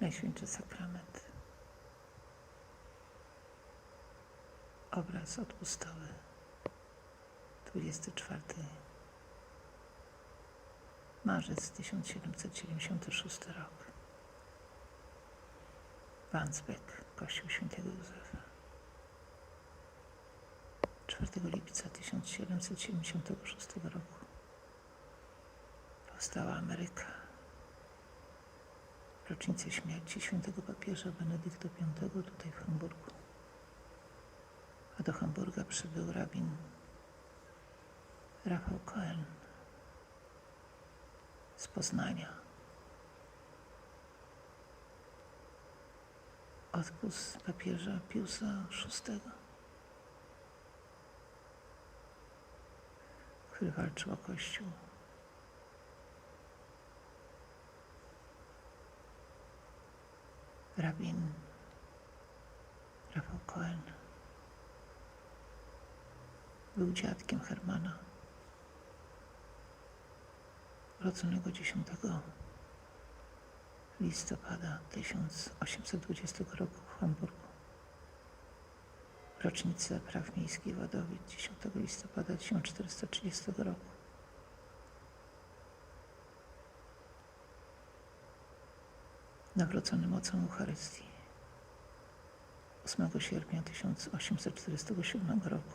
Najświętszy Sakrament. Obraz odpustowy. 24 marzec 1776 rok. Wandsbek, Kościół Świętego Józefa. 4 lipca 1776 roku powstała Ameryka. Rocznicę śmierci świętego papieża Benedykta V tutaj w Hamburgu. A do Hamburga przybył rabin Rafał Cohen z Poznania. Odpust papieża Piusa VI, który walczył o Kościół. Rabin Rafał Cohen był dziadkiem Hermana, urodzonego 10 listopada 1820 roku w Hamburgu. Rocznicę praw miejskich Wadowic 10 listopada 1430 roku. Nawrócony mocą Eucharystii 8 sierpnia 1847 roku.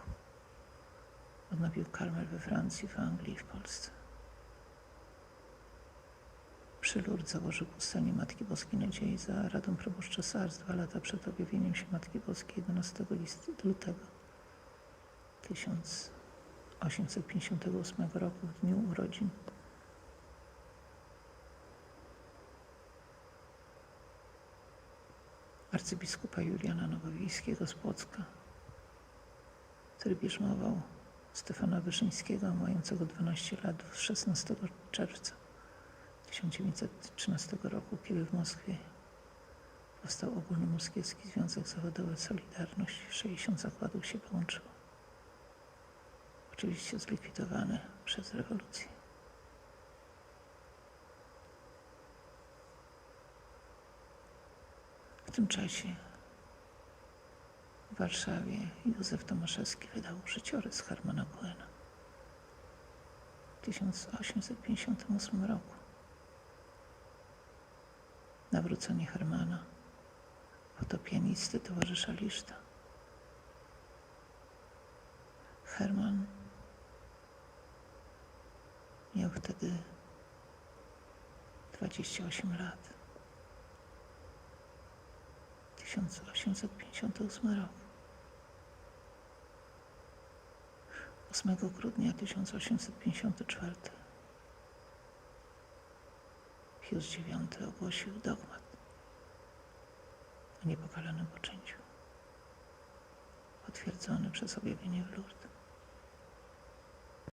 Odnowił karmel we Francji, w Anglii i w Polsce. Przy Lourdes założył powstanie Matki Boskiej Nadziei za radą proboszcza Sars dwa lata przed objawieniem się Matki Boskiej 11 list- lutego 1858 roku, w dniu urodzin. Arcybiskupa Juliana Nowowiejskiego z Płocka, który bierzmował Stefana Wyszyńskiego, mającego 12 lat 16 czerwca 1913 roku, kiedy w Moskwie powstał Ogólnomoskiewski Związek Zawodowy Solidarność. 60 zakładów się połączyło. Oczywiście zlikwidowane przez rewolucję. W tym czasie w Warszawie Józef Tomaszewski wydał życiorys Hermana Cohena w 1858 roku. Nawrócenie Hermana, fotopianisty towarzysza Liszta. Herman miał wtedy 28 lat. 1858 rok. 8 grudnia 1854 Pius IX ogłosił dogmat o niepokalanym poczęciu, potwierdzony przez objawienie w Lourdes.